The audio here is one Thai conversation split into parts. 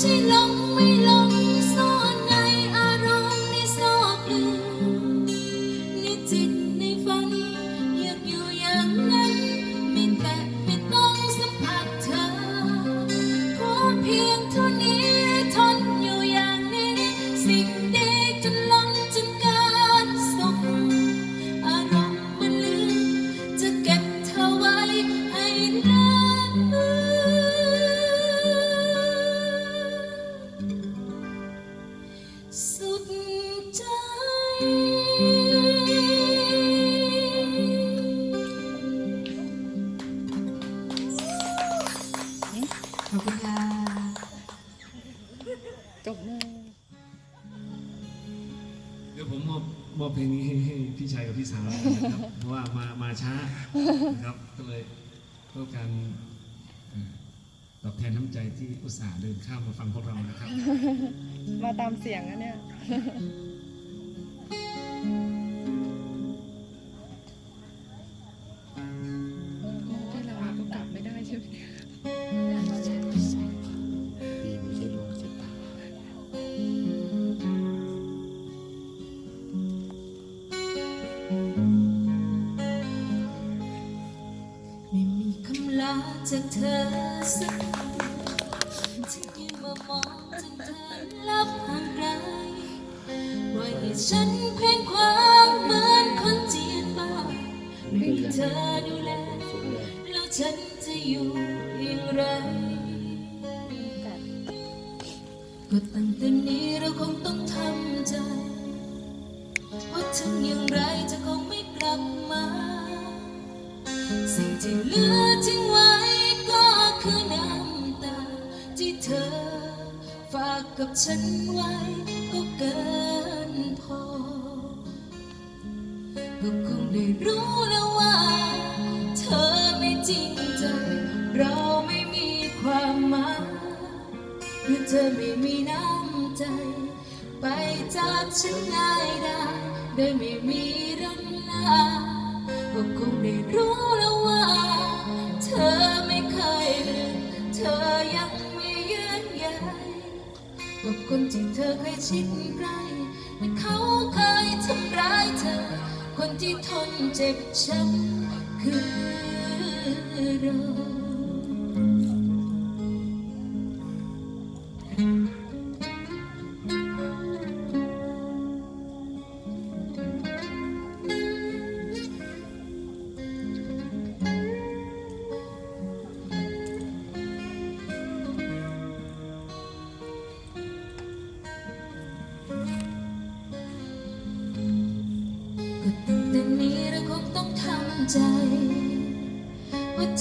กที่ ขอบคุณค่ะจบมือเดี๋ยวผมมอบมอบเพลงนี้ให้ให้พี่ชายกับพี่สาวนะครับ เพราะว่ามามาช้านะครับ ก็เลยเพื่อการเอ่อตอบแทนน้ำใจที่อุตส่าห์เดินข้ามมาฟังพวกเรานะครับ มาตามเสียงอะเนี่ย จากเธอสักคำที่ยืนมามองจนเธอลับห่างไกลว่าให้ฉันเคว้งคว้างเหมือนคนเจียนบ้าไม่ให้เธอดูแลแล้วฉันจะอยู่อย่างไรก็ตั้งแต่นี้เราคงต้องทำใจเพราะถึงอย่างไรจะคงไม่กลับมา สิ่งที่เหลือทิ้งไว้ คือน้ำตาที่เธอ ฝากกับฉันไว้ก็เกินพอ ก็คงได้รู้แล้วว่า เธอไม่จริงใจ เราไม่มีความหมายหรือเธอไม่มีน้ำใจ ไปจากฉันง่ายได้โดยไม่มีรำลาก็คงได้รู้แล้วว่า เธอ ธอยังไม่เยือนใยกับคนที่เธอเคยชิดใกล้และเขาเคยทำร้ายเธอ คนที่ทนเจ็บช้ำคือเรา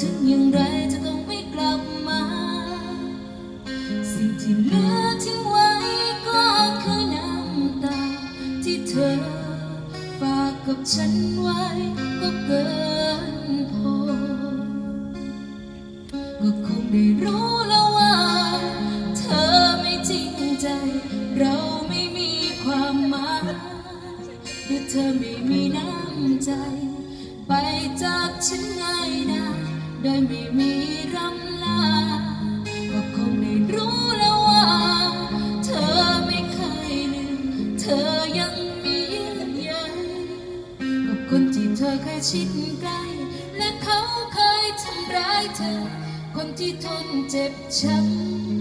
ถึงอย่างไรจะต้องไม่กลับมา สิ่งที่เหลือทิ้งไว้ก็คือน้ำตา ที่เธอฝากกับฉันไว้ก็เกินพอ ก็คงได้รู้แล้วว่า เธอไม่จริงใจ เราไม่มีความหมายหรือเธอไม่มีน้ำใจ ไปจากฉันได้ โดยไม่มีรำลา ก็คงได้รู้แล้วว่า เธอไม่เคยลืม เธอยังมีเยื่อใยกับคนที่เธอเคยชิดใกล้ และเขาเคยทำร้ายเธอ คนที่ทนเจ็บช้ำ